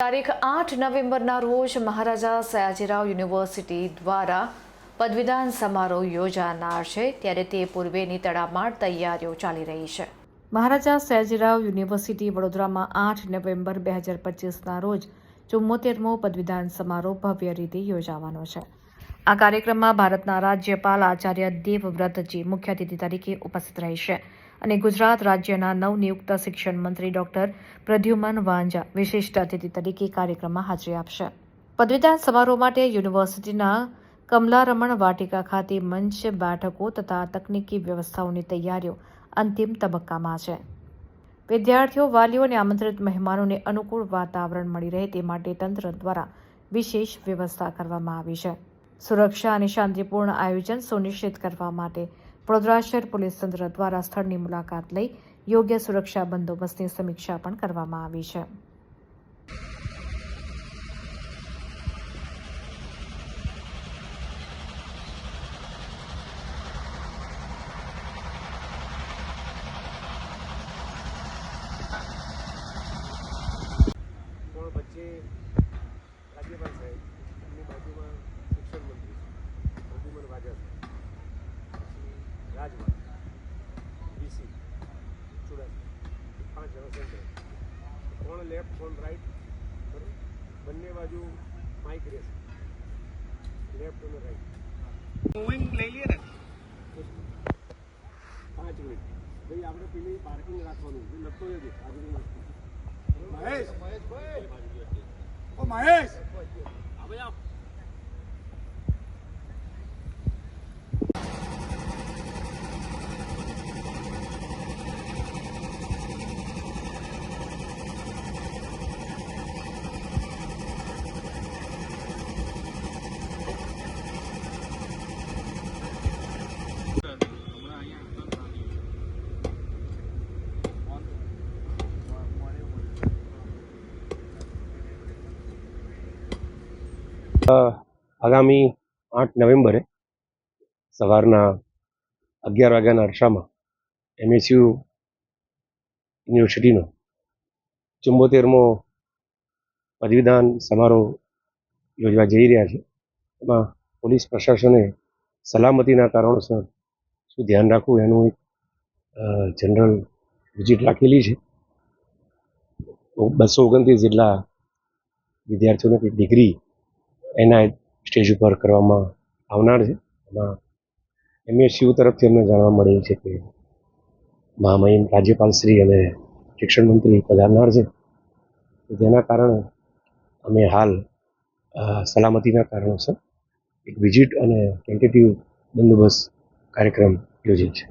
તારીખ આઠ નવેમ્બરના રોજ મહારાજા સયાજીરાવ યુનિવર્સિટી દ્વારા પદવીદાન સમારોહ યોજાનાર છે, ત્યારે તે પૂર્વેની તડામાર તૈયારીઓ ચાલી રહી છે. મહારાજા સયાજીરાવ યુનિવર્સિટી વડોદરામાં આઠ નવેમ્બર બે હજાર પચીસના રોજ ચુમ્મોતેરમો પદવીદાન સમારોહ ભવ્ય રીતે યોજાવાનો છે. આ કાર્યક્રમમાં ભારતના રાજ્યપાલ આચાર્ય દેવવ્રતજી મુખ્ય અતિથિ તરીકે ઉપસ્થિત રહેશે અને ગુજરાત રાજ્યના નવનિયુક્ત શિક્ષણ મંત્રી ડોક્ટર પ્રદ્યુમન વાંજા વિશિષ્ટ અતિથિ તરીકે કાર્યક્રમમાં હાજરી આપશે. પદવીદાન સમારોહ માટે યુનિવર્સિટીના કમલારમણ વાટિકા ખાતે મંચ બેઠકો તથા તકનીકી વ્યવસ્થાઓની તૈયારીઓ અંતિમ તબક્કામાં છે. વિદ્યાર્થીઓ, વાલીઓ અને આમંત્રિત મહેમાનોને અનુકૂળ વાતાવરણ મળી રહે તે માટે તંત્ર દ્વારા વિશેષ વ્યવસ્થા કરવામાં આવી છે. સુરક્ષા અને શાંતિપૂર્ણ આયોજન સુનિશ્ચિત કરવા માટે વડોદરા શહેર પોલીસ તંત્ર દ્વારા સ્થળની મુલાકાત લઈ યોગ્ય સુરક્ષા બંદોબસ્તની સમીક્ષા પણ કરવામાં આવી છે પણ વચ્ચે રાજ્યપાલ સાહેબ એમની બાજુમાં શિક્ષણ મંત્રી પ્રદ્યુમન વાજા સાહેબ રાજભા વીસી ચુડાસમા. પાંચ જણા સેન્ટર કોણ લેફ્ટ કોણ રાઈટ બરાબર? બંને બાજુ માઇક રહેશે. લેફ્ટ અને રાઈટ મૂવિંગ લઈ લઈએ ને? પાંચ મિનિટ. ભાઈ આપણે પેલી પાર્કિંગ રાખવાનું. જે લખતો આજુની વસ્તુ. મહેશ! મહેશ! આગામી આઠ નવેમ્બરે સવારના અગિયાર વાગ્યાના અરસામાં એમએસયુ યુનિવર્સિટીનો ચુંબોતેરમો પદવીદાન સમારોહ યોજવા જઈ રહ્યા છે. એમાં પોલીસ પ્રશાસને સલામતીના કારણોસર શું ધ્યાન રાખવું એનું એક જનરલ વિઝિટ રાખેલી છે. બસો ઓગણત્રીસ જેટલા વિદ્યાર્થીઓને ડિગ્રી એના સ્ટેજ ઉપર કરવામાં આવનાર છે. એમાં એમએસયુ તરફથી અમને જાણવા મળેલ છે કે મહામહિમ રાજ્યપાલશ્રી અને શિક્ષણ મંત્રી પધારનાર છે. જેના કારણે અમે હાલ સલામતીના કારણોસર એક વિઝિટ અને ટેન્ટેટિવ બંદોબસ્ત કાર્યક્રમ યોજ્યો છે